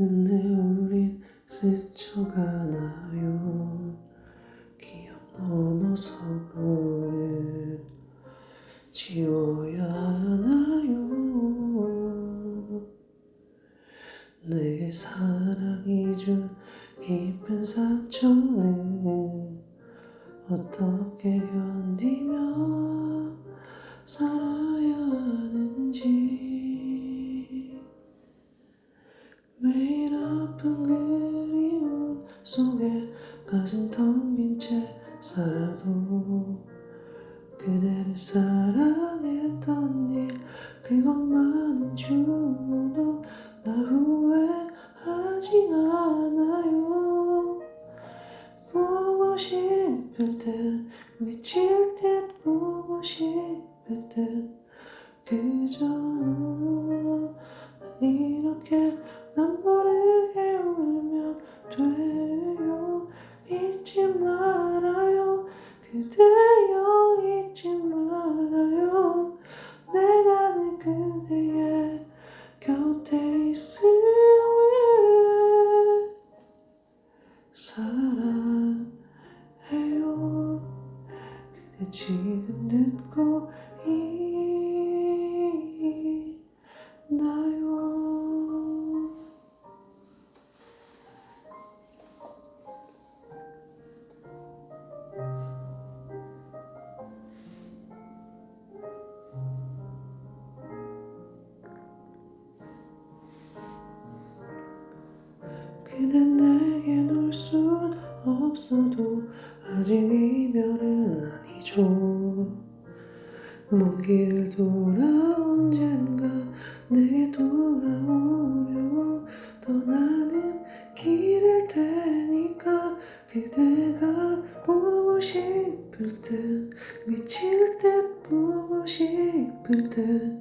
끝내 우린 스쳐가나요. 기억 넘어서 그를 지워야 하나요? 내게 사랑이 준 깊은 상처는 어떻게 견디며 살아야 하는지 매일 아픈 그리움 속에 가슴 텅 빈 채 살아도 그대를 사랑했던 일 그것만은 죽어도 나 후회하지 않아요. 보고 싶을 땐 미칠 듯 보고 싶을 땐 그저 난 이렇게 지금 듣고 있나요. 그댄 내게 놀순 없어도 아직 이별은 아니죠. 먼 길을 돌아 언젠가 내게 돌아오려 떠나는 길일 테니까 그대가 보고 싶을 땐 미칠 듯 보고 싶을 땐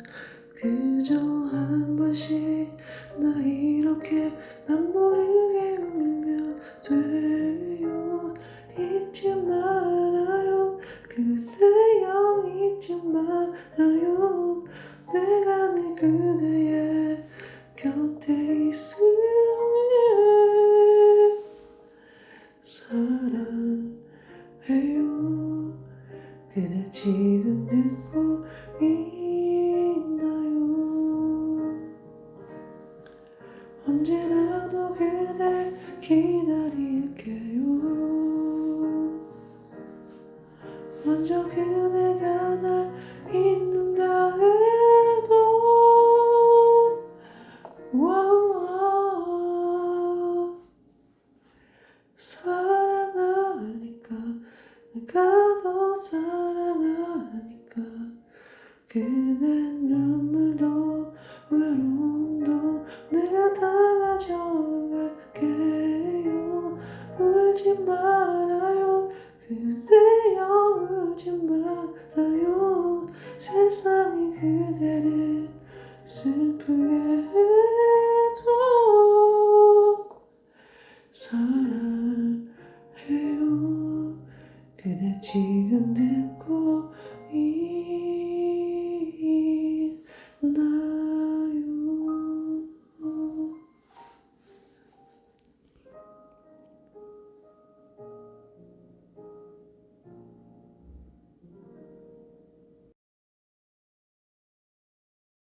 그저 한 번씩 나 이렇게 난 모르게 울면 돼요. 잊지 말아요 그대여 잊지 말아요. 내가 늘 그대의 곁에 있음을 사랑해요. 그대 지금 듣고 있나요? 언제라도 그대 기다릴 외로움도 내가 다 가져갈게요. 울지 말아요. 그대여 울지 말아요. 세상이 그대를 슬프게 해도 사랑해요. 그대 지금 듣고